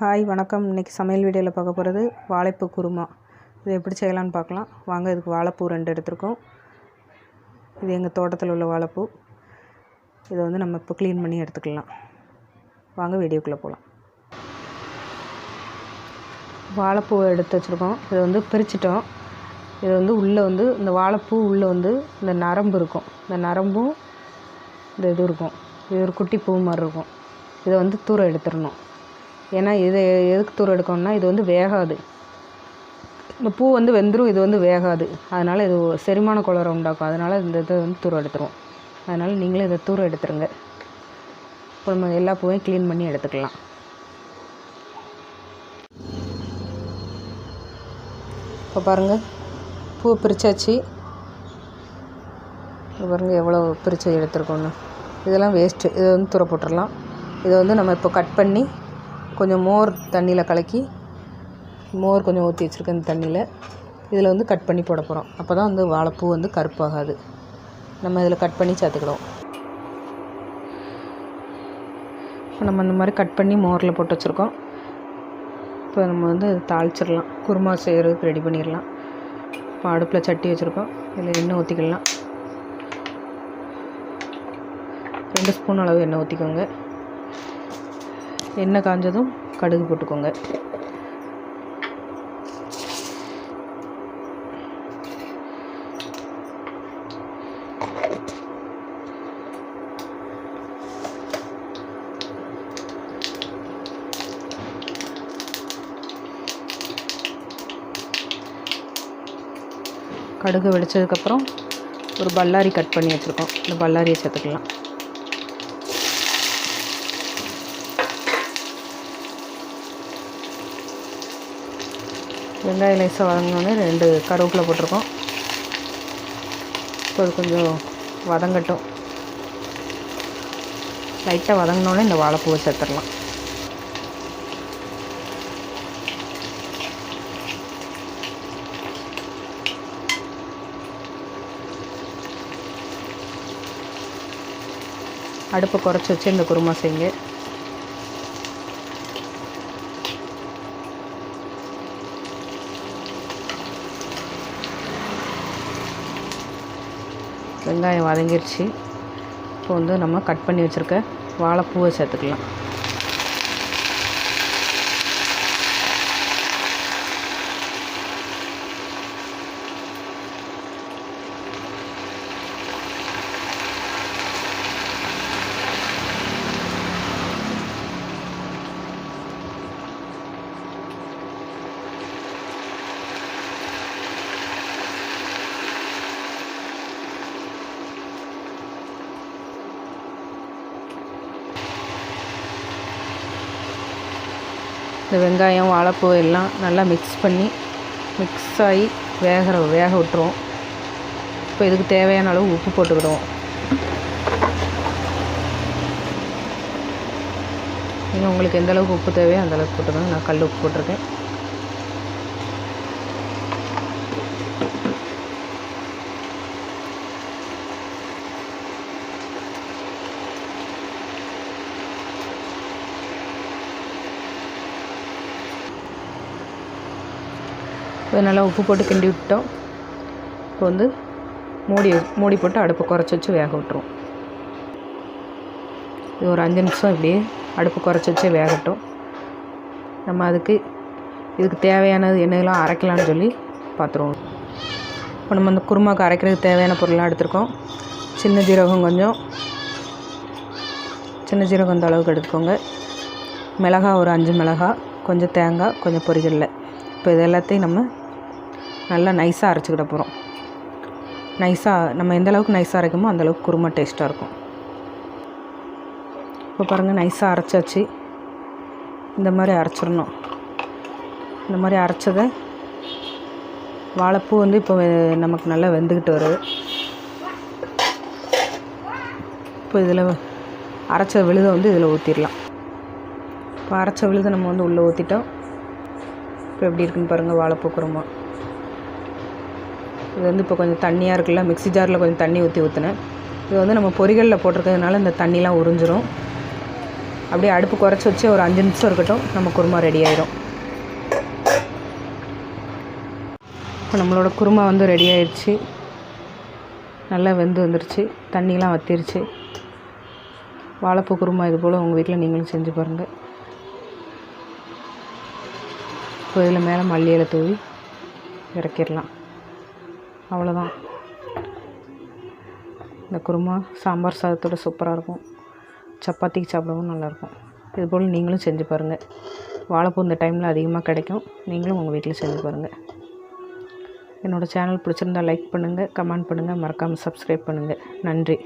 Hi வணக்கம். இன்றைக்கி சமையல் வீடியோவில் பார்க்க போகிறது வாழைப்பூ குருமா. இது எப்படி செய்யலான்னு பார்க்கலாம். வாங்க இதுக்கு வாழைப்பூ ரெண்டு எடுத்திருக்கோம். இது எங்கள் தோட்டத்தில் உள்ள வாழைப்பூ. இதை வந்து நம்ம இப்போ க்ளீன் பண்ணி எடுத்துக்கலாம். வாங்க வீடியோக்குள்ளே போகலாம் வாழைப்பூவை எடுத்து வச்சுருக்கோம். இதை வந்து பிரிச்சிட்டோம். இது வந்து உள்ளே வந்து இந்த வாழைப்பூ உள்ளே வந்து இந்த நரம்பு இருக்கும். இந்த நரம்பும் இந்த இது இருக்கும். இது ஒரு குட்டி பூ மாதிரி இருக்கும். இதை வந்து தூரம் எடுத்துடணும். ஏன்னா இது எதுக்கு தூர் எடுக்கணும்னா இது வந்து வேகாது. இந்த பூ வந்து வெந்துடும் இது வந்து வேகாது. அதனால் இது செரிமான குளரை உண்டாக்கும். அதனால் இந்த இதை வந்து தூர் எடுத்துருவோம். அதனால் நீங்களும் இதை தூர் எடுத்துருங்க. இப்போ நம்ம எல்லா பூவையும் க்ளீன் பண்ணி எடுத்துக்கலாம். இப்போ பாருங்கள் பூ பிரித்தாச்சு இப்போ பாருங்கள் எவ்வளோ பிரித்து எடுத்துருக்கோன்னு இதெல்லாம் வேஸ்ட்டு இதை வந்து தூர போட்டுடலாம் இதை வந்து நம்ம இப்போ கட் பண்ணி கொஞ்சம் மோர் தண்ணியில் கலக்கி மோர் கொஞ்சம் ஊற்றி வச்சுருக்கேன் இந்த தண்ணியில் இதில் வந்து கட் பண்ணி போட போகிறோம் அப்போ தான் வந்து வாழைப்பூ வந்து கருப்பாகாது. நம்ம இதில் கட் பண்ணி சேர்த்துக்கிடுவோம். இப்போ நம்ம இந்த மாதிரி கட் பண்ணி மோரில் போட்டு வச்சுருக்கோம். இப்போ நம்ம வந்து தாளிச்சிடலாம். குருமா செய்கிறதுக்கு ரெடி பண்ணிடலாம். இப்போ அடுப்பில் சட்டி வச்சுருக்கோம். இதில் எண்ணெய் ஊற்றிக்கலாம் ரெண்டு ஸ்பூன் அளவு எண்ணெய் ஊற்றிக்கோங்க எண்ணெய் காஞ்சதும் கடுகு போட்டுக்கோங்க. கடுகு வெடித்ததுக்கப்புறம் ஒரு பல்லாரி கட் பண்ணி வச்சுருக்கோம். இந்த பல்லாரியை சேர்த்துக்கலாம். வெங்காயம் லேசாக வதங்கினோடனே ரெண்டு கருவேப்பிலை போட்டிருக்கோம். இப்போ அது கொஞ்சம் வதங்கட்டும். லைட்டாக வதங்கினோடனே இந்த வாழைப்பூவை சேர்த்துடலாம். அடுப்பை குறைச்சி வச்சு இந்த குருமா செய்யுங்க. வெங்காயம் வதங்கிருச்சு. இப்போ வந்து நம்ம கட் பண்ணி வச்சுருக்க வாழைப்பூவை சேர்த்துக்கலாம். இந்த வெங்காயம் வாழைப்பூ எல்லாம் நல்லா மிக்ஸ் பண்ணி மிக்ஸ் ஆகி வேகிற வேக விட்டுருவோம். இப்போ இதுக்கு தேவையான அளவு உப்பு போட்டுக்கிடுவோம். நீங்கள் உங்களுக்கு எந்த அளவுக்கு உப்பு தேவையோ அந்த அளவுக்கு போட்டுக்கோங்க. நான் கல் உப்பு போட்டிருக்கேன். இப்போ நல்லா உப்பு போட்டு கிண்டி விட்டோம். இப்போ வந்து மூடி மூடி போட்டு அடுப்பை குறைச்சி வச்சு வேக விட்டுருவோம். இது ஒரு அஞ்சு நிமிஷம் இப்படியே அடுப்பு குறைச்சி வச்சு வேகட்டும் நம்ம அதுக்கு இதுக்கு தேவையானது என்னெல்லாம் அரைக்கலாம்னு சொல்லி பார்த்துருவோம். இப்போ நம்ம அந்த குருமாவுக்கு அரைக்கிறதுக்கு தேவையான பொருள்லாம் எடுத்துருக்கோம். சின்ன ஜீரகம் கொஞ்சம். சின்ன ஜீரகம் அந்த அளவுக்கு எடுத்துக்கோங்க. மிளகா ஒரு அஞ்சு மிளகா கொஞ்சம் தேங்காய் கொஞ்சம் பொரிகடலை. இப்போ இது எல்லாத்தையும் நம்ம நல்லா நைஸாக அரைச்சிக்கிட போகிறோம் நைஸாக நம்ம எந்த அளவுக்கு நைஸாக அரைக்குமோ அந்தளவுக்கு குருமா டேஸ்ட்டாக இருக்கும். இப்போ பாருங்கள் நைஸாக அரைச்சாச்சு. இந்த மாதிரி அரைச்சிடணும். இந்த மாதிரி அரைச்சதை வாழைப்பூ வந்து இப்போ நமக்கு நல்லா வெந்துக்கிட்டு வருது. இப்போ இதில் அரைச்ச விழுதை வந்து இதில் ஊற்றிடலாம் இப்போ அரைச்ச விழுதை நம்ம வந்து உள்ளே ஊற்றிட்டோம் இப்போ எப்படி இருக்குன்னு பாருங்கள் வாழைப்பூ குருமா. இது வந்து இப்போ கொஞ்சம் தண்ணியாக இருக்குல்ல மிக்ஸி ஜாரில் கொஞ்சம் தண்ணி ஊற்றி ஊற்றினேன் இது வந்து நம்ம பொறிகளில் போட்டிருக்கிறதுனால இந்த தண்ணிலாம் உறிஞ்சிரும். அப்படியே அடுப்பு குறைச்சி வச்சு ஒரு அஞ்சு நிமிஷம் இருக்கட்டும் நம்ம குருமா ரெடி ஆயிரும். இப்போ நம்மளோட குருமா வந்து ரெடி ஆயிடுச்சு நல்லா வெந்து வந்துருச்சு தண்ணிலாம் வத்திருச்சு. வாழைப்பூ குருமா இது போல் உங்கள் வீட்டில் நீங்களும் செஞ்சு பாருங்கள் இப்போ இதில் மேலே மல்லி இலை தூவி இறக்கிடலாம். அவ்வளோதான் இந்த குருமா சாம்பார் சாதத்தோட சூப்பராக இருக்கும். சப்பாத்திக்கு சாப்பிடவும் நல்லாயிருக்கும். இது போல் நீங்களும் செஞ்சு பாருங்கள் வாழைப்பூ இந்த டைமில் அதிகமாக கிடைக்கும். நீங்களும் உங்கள் வீட்டில் செஞ்சு பாருங்கள் என்னோடய சேனல் பிடிச்சிருந்தா லைக் பண்ணுங்கள் கமெண்ட் பண்ணுங்கள் மறக்காமல் சப்ஸ்கிரைப் பண்ணுங்கள் நன்றி.